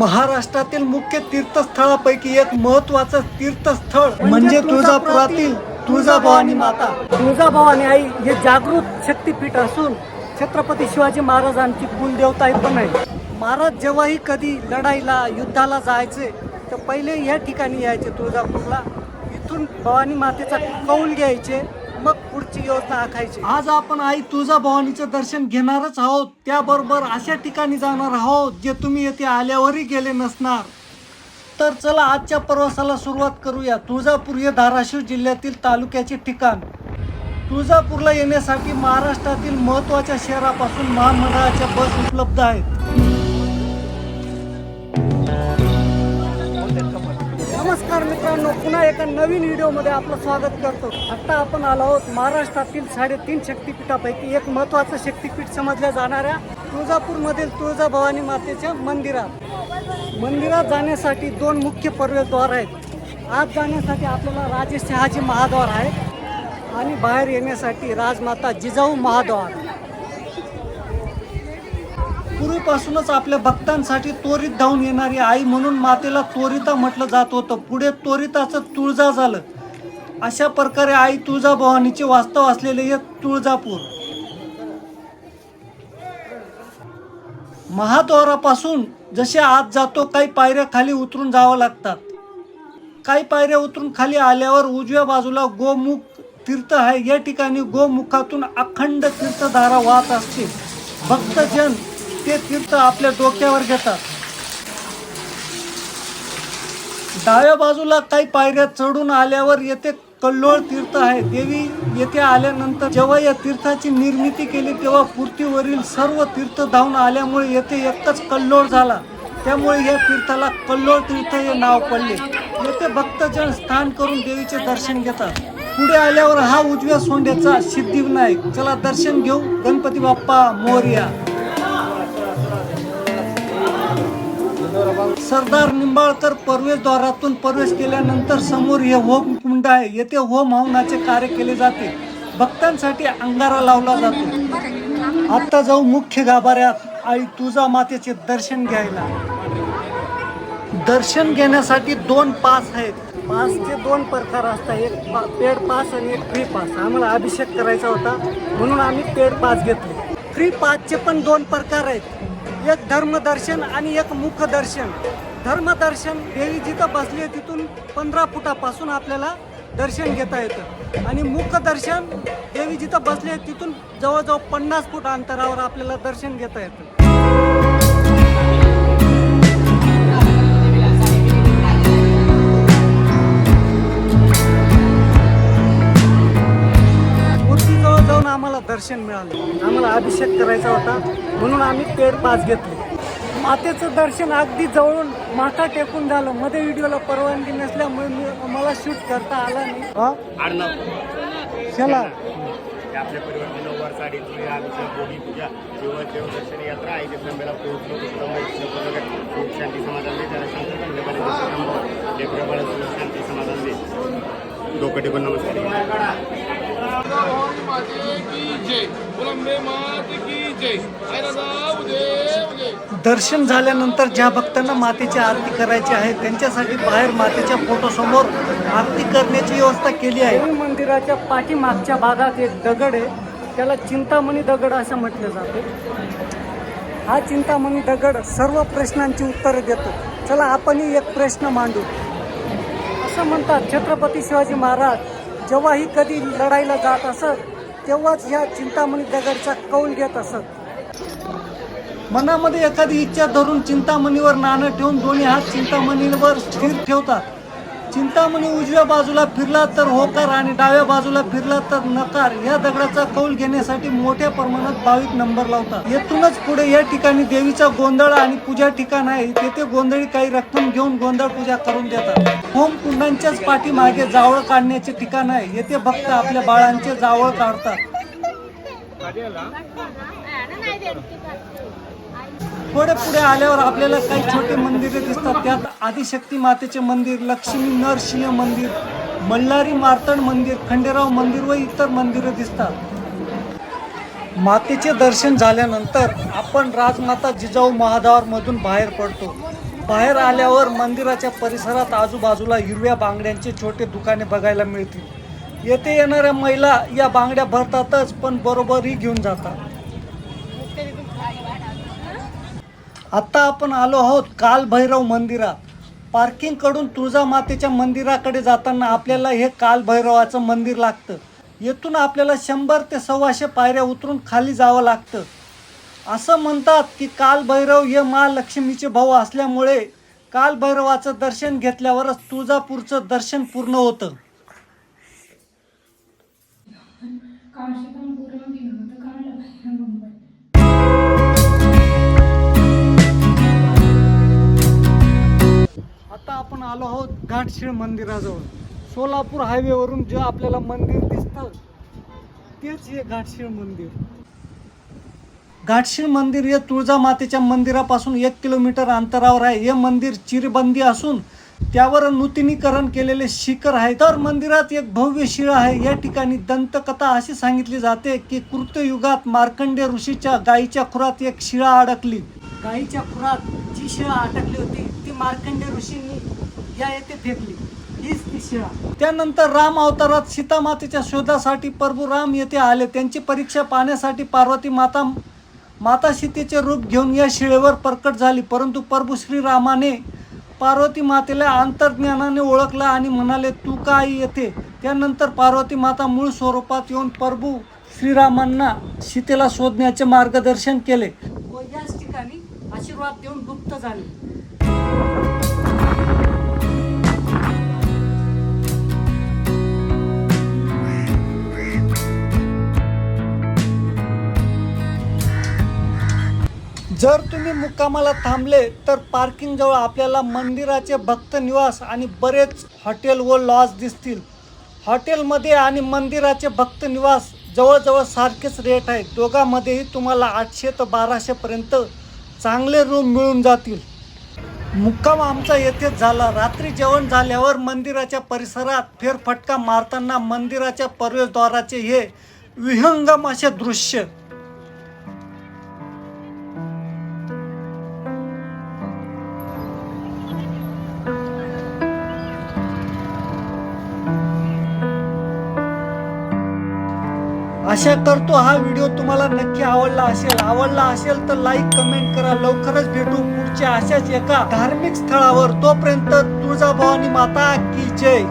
महाराष्ट्रातील मुख्य तीर्थस्थळापैकी एक महत्वाचं तीर्थस्थळ म्हणजे तुळजापुरातील तुळजाभवानी माता. तुळजाभवानी आई हे जागृत शक्तीपीठ असून छत्रपती शिवाजी महाराजांची कुलदेवता ही पण आहे. महाराज जेव्हाही कधी लढाईला युद्धाला जायचे तर पहिले या ठिकाणी यायचे तुळजापूरला. इथून भवानी मातेचा कौल घ्यायचे. मग पुढची योजना आखायची. आज आपण आई तुळजाभवानीचं दर्शन घेणारच आहोत. त्याबरोबर अशा ठिकाणी जाणार आहोत जे तुम्ही येथे आल्यावरही गेले नसणार. तर चला आजच्या प्रवासाला सुरुवात करूया. तुळजापूर हे धाराशिव जिल्ह्यातील तालुक्याचे ठिकाण. तुळजापूरला येण्यासाठी महाराष्ट्रातील महत्त्वाच्या शहरापासून महामंडळाच्या बस उपलब्ध आहेत. नमस्कार मित्रांनो पुन्हा एका नवीन व्हिडिओमध्ये आपलं स्वागत करतो. आत्ता आपण आलो आहोत महाराष्ट्रातील साडेतीन शक्तिपीठापैकी एक महत्त्वाचं शक्तिपीठ समजल्या जाणाऱ्या तुळजापूरमधील तुळजाभवानी मातेच्या मंदिरात. मंदिरात जाण्यासाठी दोन मुख्य प्रवेशद्वार आहेत. आत जाण्यासाठी आपल्याला राजे शहाजी महाद्वार आहे आणि बाहेर येण्यासाठी राजमाता जिजाऊ महाद्वार. पूर्वीपासूनच आपल्या भक्तांसाठी त्वरित धावून येणारी आई म्हणून मातेला त्वरिता म्हटलं जात होतं. पुढे त्वरिताचं तुळजा झालं. अशा प्रकारे आई तुळजाभवानीचे वास्तव असलेले हे तुळजापूर. महाद्वारापासून जसे आत जातो काही पायऱ्या खाली उतरून जावं लागतात. काही पायऱ्या उतरून खाली आल्यावर उजव्या बाजूला गोमुख तीर्थ आहे. या ठिकाणी गोमुखातून अखंड तीर्थधारा वाहत असते. भक्तजन ते तीर्थ आपल्या डोक्यावर घेतात. डाव्या बाजूला काही पायऱ्या चढून आल्यावर येथे कल्लोळ तीर्थ आहे. देवी येथे आल्यानंतर जेव्हा या तीर्थाची निर्मिती केली तेव्हा पृथ्वीवरील सर्व तीर्थ धावून आल्यामुळे येथे एकच कल्लोळ झाला. त्यामुळे या तीर्थाला कल्लोळ तीर्थ हे नाव पडले. येथे भक्तजन स्थान करून देवीचे दर्शन घेतात. पुढे आल्यावर हा उजव्या सोंड्याचा सिद्धिविनायक. चला दर्शन घेऊ. गणपती बाप्पा मोर्या. सरदार निंबाळकर प्रवेशद्वारातून प्रवेश केल्यानंतर समोर हे होम कुंड आहे. येथे होम हवनाचे कार्य केले जाते. भक्तांसाठी अंगारा लावला जातो. आता जाऊ मुख्य गाभाऱ्यात. आई तुझा मातेचे दर्शन घ्यायला. दर्शन घेण्यासाठी दोन पास आहेत. पासचे दोन प्रकार असतात. एक पा- पेड पास आणि एक फ्री पास. आम्हाला अभिषेक करायचा होता. म्हणून आम्ही पेड पास घेतले. फ्री पासचे पण दोन प्रकार आहेत. एक धर्मदर्शन आणि एक मुखदर्शन. धर्मदर्शन देवी जिथं बसली आहे तिथून पंधरा फुटापासून आपल्याला दर्शन घेता येतं. आणि मुखदर्शन देवी जिथं बसली आहे तिथून जवळजवळ पन्नास फूट अंतरावर आपल्याला दर्शन घेता येतं. दर्शन मिळालं. आम्हाला अभिषेक करायचा होता म्हणून आम्ही पेड पास घेतले. मातेचं दर्शन अगदी जवळून माथा टेकून झालं. मध्ये व्हिडिओला परवानगी नसल्यामुळे मी- मला शूट करता आला नाही. हा? चला. आपल्या परिवार नऊवार साडी चुडी अभिषेक गोडी पूजा जेव्हा देवदर्शन यात्रा आहे पोहोचलो. शांती समाधान दे. त्याला शांती लेकरं सुख शांती समाधान दे. डोकं टेकून नमस्कार. माते की जय. कोलंबे मात की जय. ऐरादा उदे उदे दर्शन झाल्यानंतर ज्या भक्तांना मातेची आरती करायची आहे त्यांच्यासाठी बाहेर मातेच्या फोटोसमोर आरती करण्याची व्यवस्था केली आहे. देवी मंदिराच्या पाठीमागच्या भागात एक दगड आहे. त्याला चिंतामणी दगड असं म्हटलं जातं. हा चिंतामणी दगड सर्व प्रश्नांची उत्तरं देतो. चला आपणही एक प्रश्न मांडू. असं म्हणतात छत्रपती शिवाजी महाराज जेव्हाही कधी लढाईला जात असत तेव्हाच ह्या चिंतामणी दगडचा कौल घेत असत. मनामध्ये एखादी इच्छा धरून चिंतामणीवर नाणं ठेवून दोन्ही हात चिंतामणीवर स्थिर ठेवतात. चिंतामणी उजव्या बाजूला फिरला तर होकार आणि डाव्या बाजूला फिरला तर नकार. या दगडाचा कौल घेण्यासाठी मोठ्या प्रमाणात भाविक नंबर लावतात. येथूनच पुढे या ठिकाणी देवीचा गोंधळ आणि पूजा ठिकाण आहे. तेथे गोंधळी काही रक्कम घेऊन गोंधळ पूजा करून देतात. होम कुंडांच्याच पाठीमागे जावळ काढण्याचे ठिकाण आहे. येथे भक्त आपल्या बाळांचे जावळ काढतात. थोडे पुढे आल्यावर आपल्याला काही छोटे मंदिरे दिसतात. त्यात आदिशक्ती मातेचे मंदिर लक्ष्मी नरसिंह मंदिर मल्हारी मार्तंड मंदिर खंडेराव मंदिर व इतर मंदिरे दिसतात. मातेचे दर्शन झाल्यानंतर आपण राजमाता जिजाऊ महादावरमधून बाहेर पडतो. बाहेर आल्यावर मंदिराच्या परिसरात आजूबाजूला हिरव्या बांगड्यांचे छोटे दुकाने बघायला मिळतील. येथे येणाऱ्या महिला या बांगड्या भरतातच पण बरोबरही घेऊन जातात. आता आपण आलो आहोत कालभैरव मंदिरात. पार्किंगकडून तुळजामातेच्या मंदिराकडे जाताना आपल्याला हे कालभैरवाचं मंदिर लागतं. येथून आपल्याला शंभर ते सव्वाशे पायऱ्या उतरून खाली जावं लागतं. असं म्हणतात की कालभैरव हे महालक्ष्मीचे भाऊ असल्यामुळे कालभैरवाचं दर्शन घेतल्यावरच तुळजापूरचं दर्शन पूर्ण होतं. पूर्ण मुंबई आता आपण आलो आहोत घाटशीळ मंदिराजवळ. सोलापूर हायवेवरून जे आपल्याला मंदिर दिसतं तेच हे घाटशीळ मंदिर. घाटशीळ मंदिर हे तुळजामातेच्या मंदिरापासून एक किलोमीटर अंतरावर आहे. हे मंदिर चिरबंदी असून त्यावर नूतनीकरण केलेले शिखर आहे. तर मंदिरात एक भव्य शिळा आहे. या ठिकाणी दंतकथा अशी सांगितली जाते की कृतयुगात मार्कंडे ऋषीच्या गायीच्या खुरात एक शिळा अडकली. गायीच्या खुरात जी शिळा अडकली होती ती मार्कंडे ऋषींनी या येथे फेकली. हीच ती शिळा. त्यानंतर राम अवतारात सीता मातेच्या शोधासाठी प्रभू राम येथे आले. त्यांची परीक्षा पाहण्यासाठी पार्वती माता माता सीतेचे रूप घेऊन या शिळेवर प्रकट झाली. परंतु प्रभू श्रीरामाने पार्वती मातेला अंतर्ज्ञानाने ओळखला आणि म्हणाले तू काय येते त्यानंतर पार्वती माता मूळ स्वरूपात येऊन प्रभू श्रीरामांना सीतेला शोधण्याचे मार्गदर्शन केले. व याच ठिकाणी आशीर्वाद देऊन गुप्त झाले. जर तुम्ही मुक्कामाला थांबले तर पार्किंग जवळ आपल्याला मंदिराचे भक्त निवास आणि बरेच हॉटेल व लॉज दिसतील. हॉटेलमध्ये आणि मंदिराचे भक्त निवास जवळजवळ सारखेच रेट आहेत. दोघांमध्येही तुम्हाला आठशे ते बाराशेपर्यंत चांगले रूम मिळून जातील. मुक्काम आमचा येथेच झाला. रात्री जेवण झाल्यावर मंदिराच्या परिसरात फेरफटका मारताना मंदिराच्या प्रवेशद्वाराचे हे विहंगम असे दृश्य. आशा करतो हा व्हिडिओ तुम्हाला नक्की आवडला असेल. आवडला असेल तर लाईक कमेंट करा. लवकरच भेटू पुढच्या अशाच एका धार्मिक स्थळावर. तोपर्यंत तुळजाभवानी माता की जय.